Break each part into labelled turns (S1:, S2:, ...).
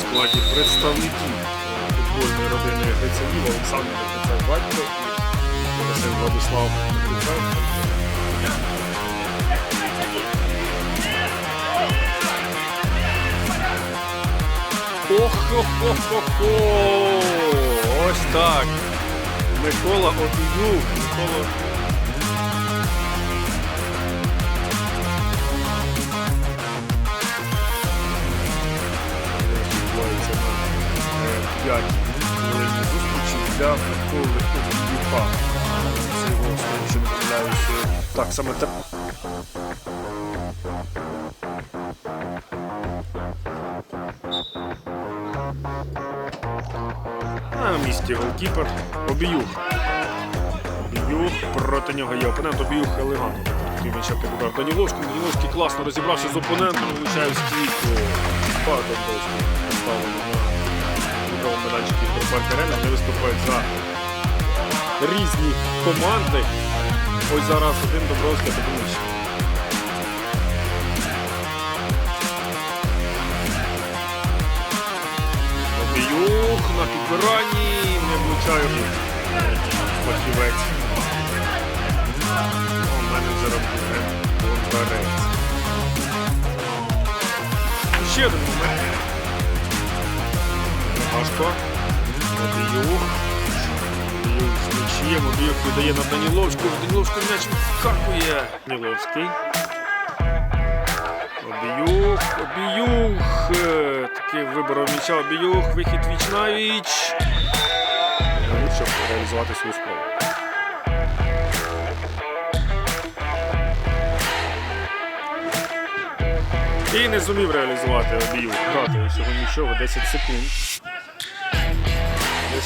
S1: складі представників футбольної родини Грицянів Олександр Грицай батько і син Владислав Грицай. Ох-хо-хо-хо-хо! Ось так. Микола Обіюк. Микола 5 хвилин зустрічі для Миколи Обіюка. Це його не помиляюся. Так, саме те. На місці голкіпер Обіюх. Обіюх, проти нього є опонент Обіюх елегантно. Під удар Даніловський. Даніловський класно розібрався з опонентом, влучає стійку. Домбровський поставлено другому медальчику Європарк Арена. Вони виступають за різні команди. Ось зараз один Домбровський, а другий інший. Обіюх на підбиранні, не влучає фахівець. О, менеджером Бондарець. Ще один момент. Важко. Обіюх. Обіюх з м'ячем. Обіюх віддає на Даніловську. Даніловську м'яч відкакує. Даніловський. Обіюх, обіюх. Такий виборов м'яча обіюх, вихід віч на віч. Щоб реалізувати свою справу. І не зумів реалізувати обіюх. Грати всього нічого, 10 секунд.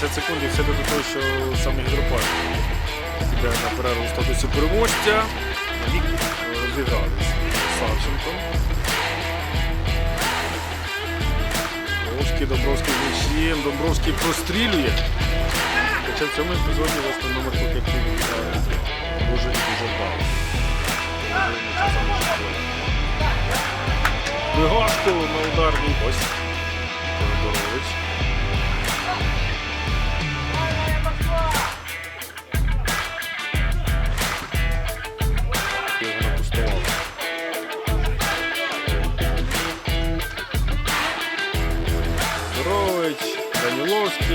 S1: 10 секунд все до того, що саме гідропарк піде на перерву статусі переможця. Вік розігрались Савченко. Домбровський, Домбровський з м'ячем, Домбровський прострілює. Хоча в цьому епізоді власне номер покетів дуже і дуже вдало. Мигашко на ударній ось.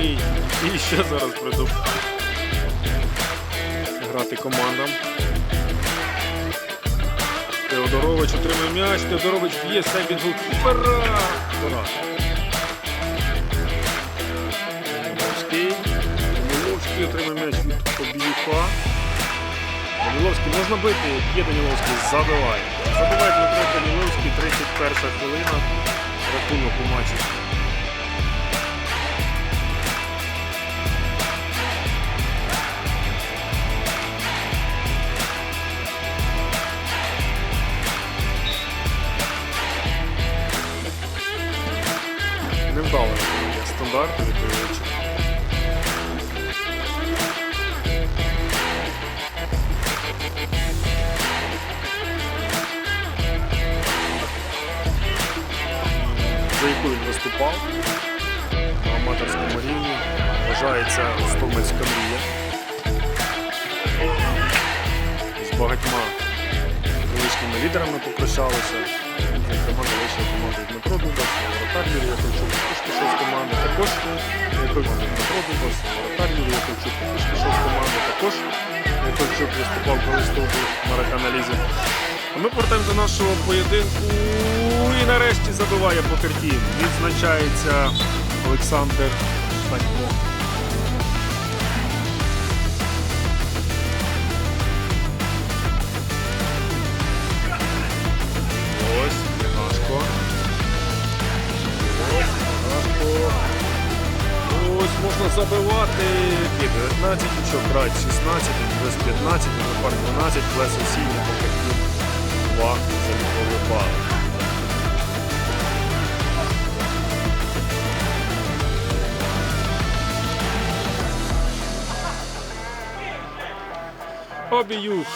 S1: І ще зараз прийду грати командам. Теодорович отримує м'яч, Теодорович б'є сейбінг голкіпера. Пора. Даніловський. Отримує м'яч від Обіюка. Даніловський можна бити, є Даніловський, забиває. Забиває Дмитро Даніловський, 31 хвилина. Рахунок у матчі. Вважається Гостомельська мрія. З багатьма колишніми лідерами попрощалися. Зокрема, залишила команду Дмитро Дубас, воротар Яковчук, також пішов з команди. Також Дмитро Дубас, воротар Юрій Яковчук, пішов з команди. Також Яковчук виступав колись тут на реканалізі. А ми повертаємо до нашого поєдинку. І нарешті забиває покертів. Відзначається Олександр Штанько. Можна забивати. Є 19, що грають 16, плюс 15, Пар 12, плюс осіння, покатів 2 залікові бали. Обіюх.